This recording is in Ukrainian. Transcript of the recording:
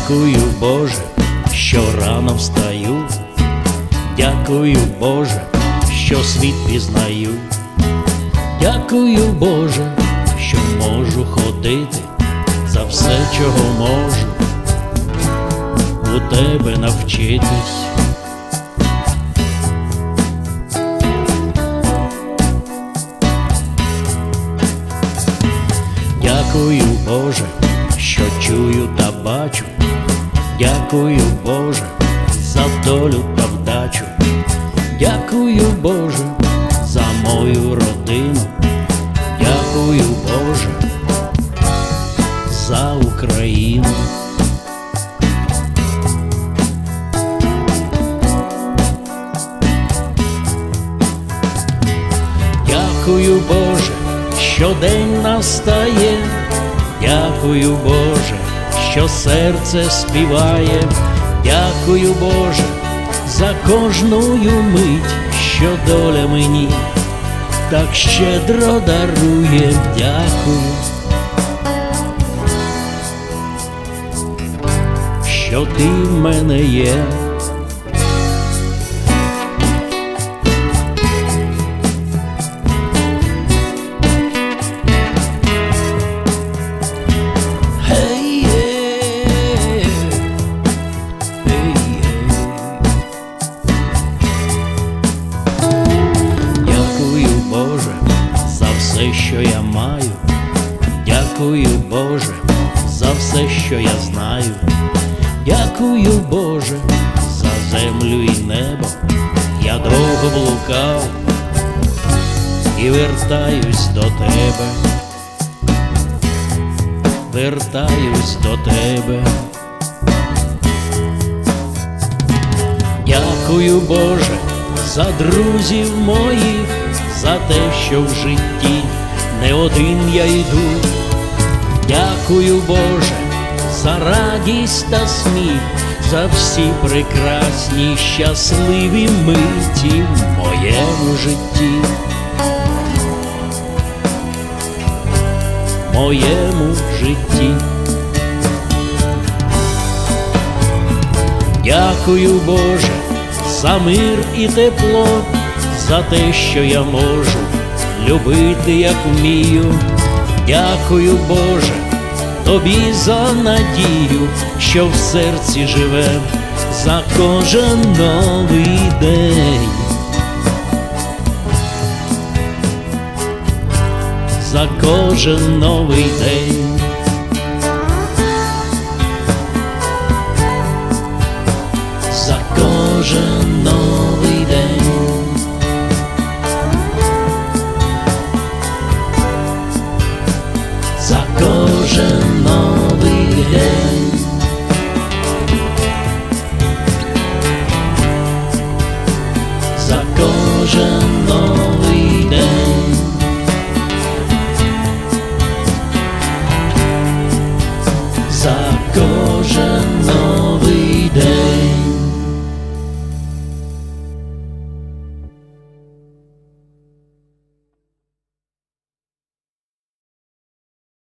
Дякую, Боже, що рано встаю. Дякую, Боже, що світ пізнаю. Дякую, Боже, що можу ходити за все, чого можу, у тебе навчитись. Дякую, Боже, що чую та бачу. Дякую, Боже, за долю та вдачу. Дякую, Боже, за мою родину. Дякую, Боже, за Україну. Дякую, Боже, що день настає. Дякую, Боже, що серце співає. Дякую, Боже, за кожну мить, що доля мені так щедро дарує. Дякую. Що ти в мене є. Дякую, Боже, за все, що я знаю. Дякую, Боже, за землю і небо. Я довго блукав і вертаюсь до тебе. Вертаюсь до тебе. Дякую, Боже, за друзів моїх, за те, що в житті не один я йду. Дякую, Боже, за радість та сміх, за всі прекрасні щасливі миті в моєму житті. Моєму житті. Дякую, Боже, за мир і тепло, за те, що я можу любити, як вмію. Дякую, Боже, тобі за надію, що в серці живе за кожен новий день. За кожен новий день. За кожен новий день. За кожен